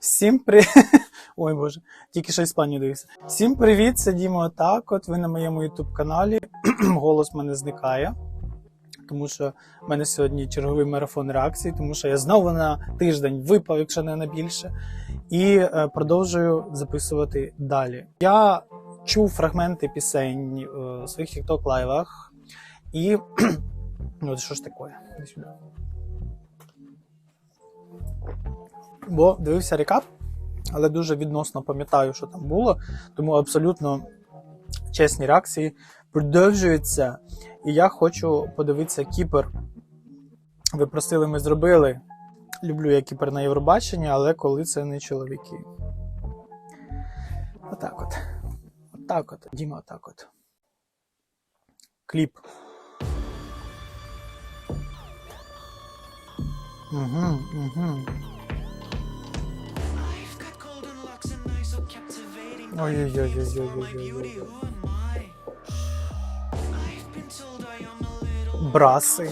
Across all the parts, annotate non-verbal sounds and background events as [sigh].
Всім привіт. [laughs] Ой Боже, тільки що Іспанію дивився. Всім привіт, це Діма Отак. От ви на моєму ютуб каналі. [clears throat] Голос в мене зникає. Тому що в мене сьогодні черговий марафон реакцій, тому що я знову на тиждень випав, якщо не на більше, і е, продовжую записувати далі. Я чув фрагменти пісень е, у своїх TikTok лайвах, і [clears throat] ну, от що ж таке? Іди сюди. Бо дивився рекап, але дуже відносно пам'ятаю, що там було, тому абсолютно чесні реакції продовжуються. І я хочу подивитися Кіпер. Ви просили, ми зробили. Люблю я Кіпер на Євробаченні, але коли це не чоловіки. Отак от. Отак от. Діма, отак от. Кліп. Угу, угу. Ой-ой-ой-ой-ой-ой-ой. Браси.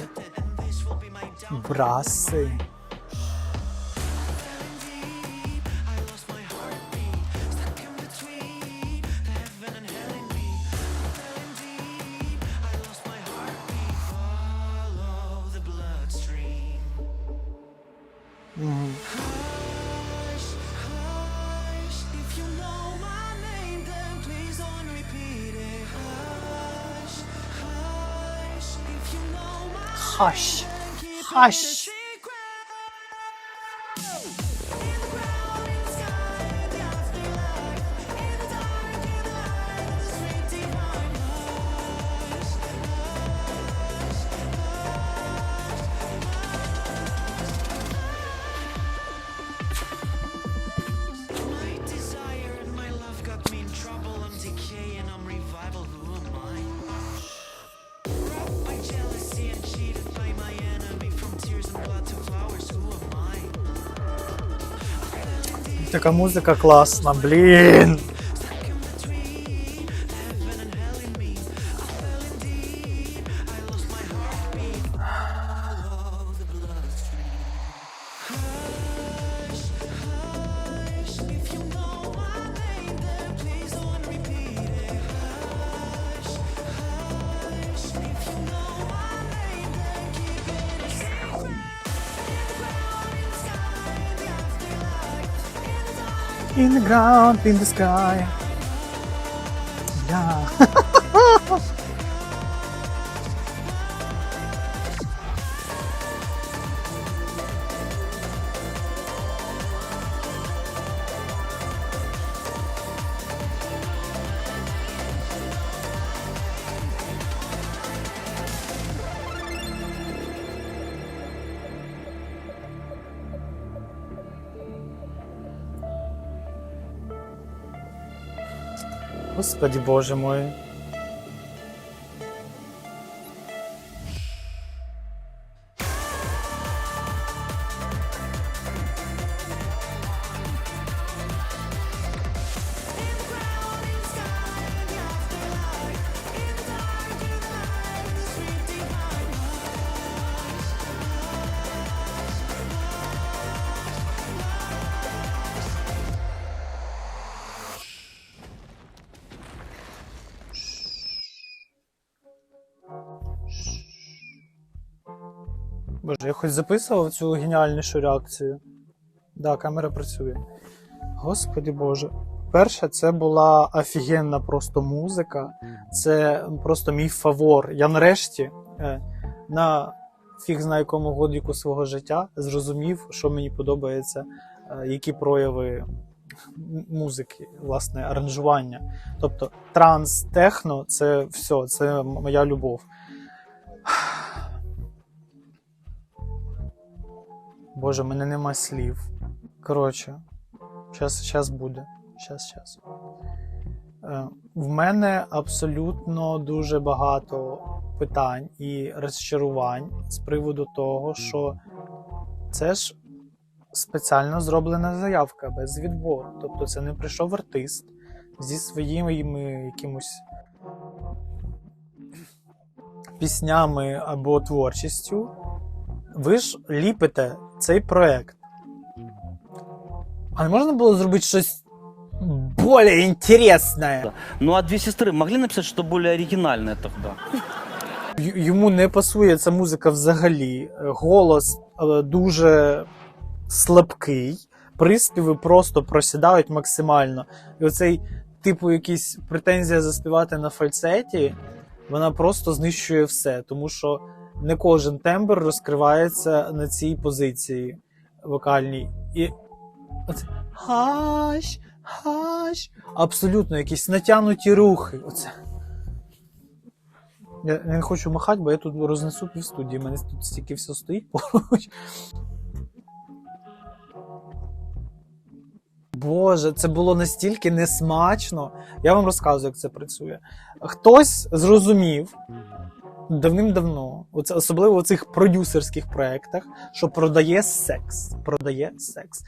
Браси. Мгм. Hush. Hush. Така музика класна, блін. In the ground, in the sky. Да. [laughs] Господи Боже мой. Боже, я хоч записував цю геніальнішу реакцію. Да, камера працює. Господи Боже. Перше, це була офігенна просто музика. Це просто мій фавор. Я нарешті е, на фіг знає якому годіку свого життя зрозумів, що мені подобається, е, які прояви музики, власне, аранжування. Тобто транс, техно це все, це моя любов. Боже, в мене нема слів. Коротше, щас, щас буде. Щас, щас. Е, в мене абсолютно дуже багато питань і розчарувань з приводу того, що це ж спеціально зроблена заявка без відбору. Тобто це не прийшов артист зі своїми якимось піснями або творчістю. Ви ж ліпите цей проект. А не можна було зробити щось більш інтересне? Ну а две сестры могли написать что более оригинальное тогда? Й- Йому не пасує ця музика взагалі. Голос е, дуже слабкий, приспіви просто просідають максимально. І оцей, типу, якийсь претензія заспівати на фальцеті, вона просто знищує все, тому що не кожен тембр розкривається на цій позиції вокальній. І оце хаш, хаш. Абсолютно якісь натягнуті рухи. Оце. Я не хочу махати, бо я тут рознесу пів студії. У мене тут стільки все стоїть поруч. Боже, це було настільки несмачно. Я вам розказую, як це працює. Хтось зрозумів давним-давно, особливо у цих продюсерських проєктах, що продає секс. Продає секс.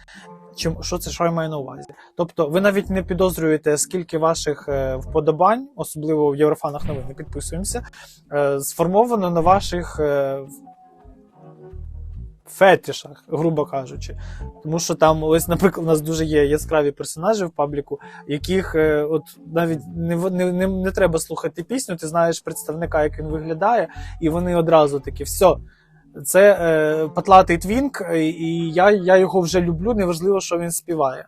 Чим, що це що я маю на увазі? Тобто, ви навіть не підозрюєте, скільки ваших е, вподобань, особливо в Єврофанах новин, не підписуємося, е, сформовано на ваших фетишах, грубо кажучи. Тому що там, ось, наприклад, у нас дуже є яскраві персонажі в пабліку, яких е, от навіть не, не, не, не треба слухати пісню, ти знаєш представника, як він виглядає, і вони одразу такі, все. Це е, патлатий твінк, і я, я його вже люблю, неважливо, що він співає.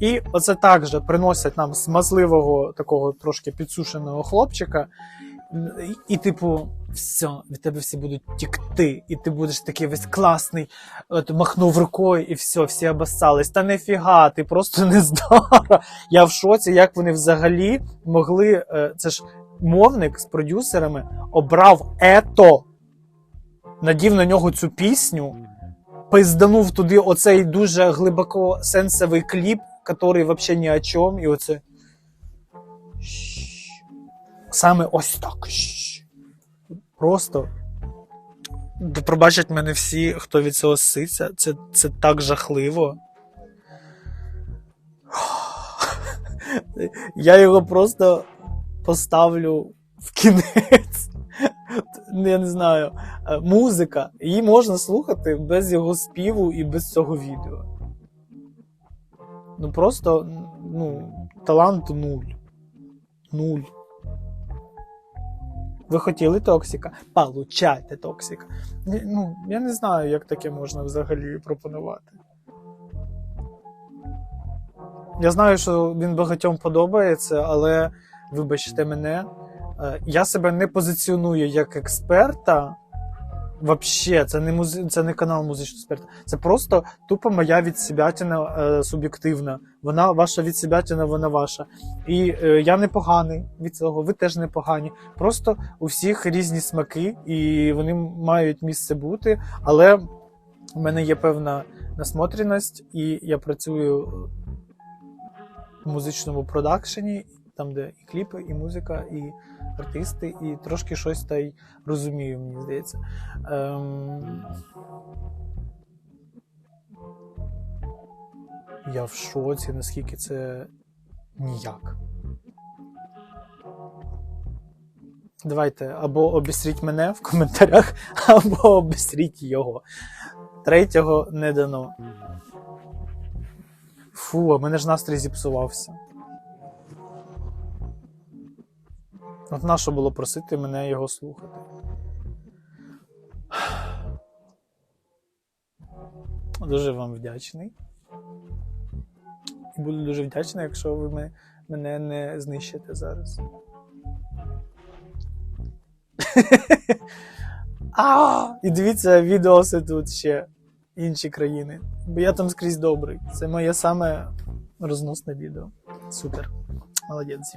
І оце також приносять нам смазливого, такого трошки підсушеного хлопчика, і, типу, все, від тебе всі будуть тікти, і ти будеш такий весь класний, от махнув рукою, і все, всі обоссались. Та нефіга, ти просто не здара. Я в шоці, як вони взагалі могли. е, Це ж мовник з продюсерами обрав ето, надів на нього цю пісню, пизданув туди оцей дуже глибоко сенсовий кліп, який взагалі ні о чому, і оце. Саме ось так. Просто. Пробачать мене всі, хто від цього ситься. Це, це так жахливо. [laughs] Я його просто поставлю в кінець. Ну, Я не знаю. Е, Музика. Її можна слухати без його співу і без цього відео. Ну просто ну, таланту нуль. Нуль. Ви хотіли токсика? Получайте токсика. Ну, я не знаю, як таке можна взагалі пропонувати. Я знаю, що він багатьом подобається, але вибачте мене, е, я себе не позиціоную як експерта. Вообще, це не музи... це не канал музичного експерта. Це просто тупо моя відсібятина е, суб'єктивна. Вона ваша відсібятина, вона ваша. І е, я не поганий від цього, ви теж не погані. Просто у всіх різні смаки, і вони мають місце бути. Але у мене є певна насмотреність, і я працюю в музичному продакшені, там, де і кліпи, і музика, і артисти, і трошки щось та й розумію, мені здається. Ем... Я в шоці, наскільки це ніяк. Давайте або обістріть мене в коментарях, [laughs] або обістріть його. Третього не дано. Фу, а мене ж настрій зіпсувався. От нащо було просити мене його слухати? Дуже вам вдячний. І буду дуже вдячний, якщо ви мене, не знищите зараз. [laughs] А, і дивіться відоси тут ще інші країни. Бо я там скрізь добрий. Це моє саме розносне відео. Супер. Молодець.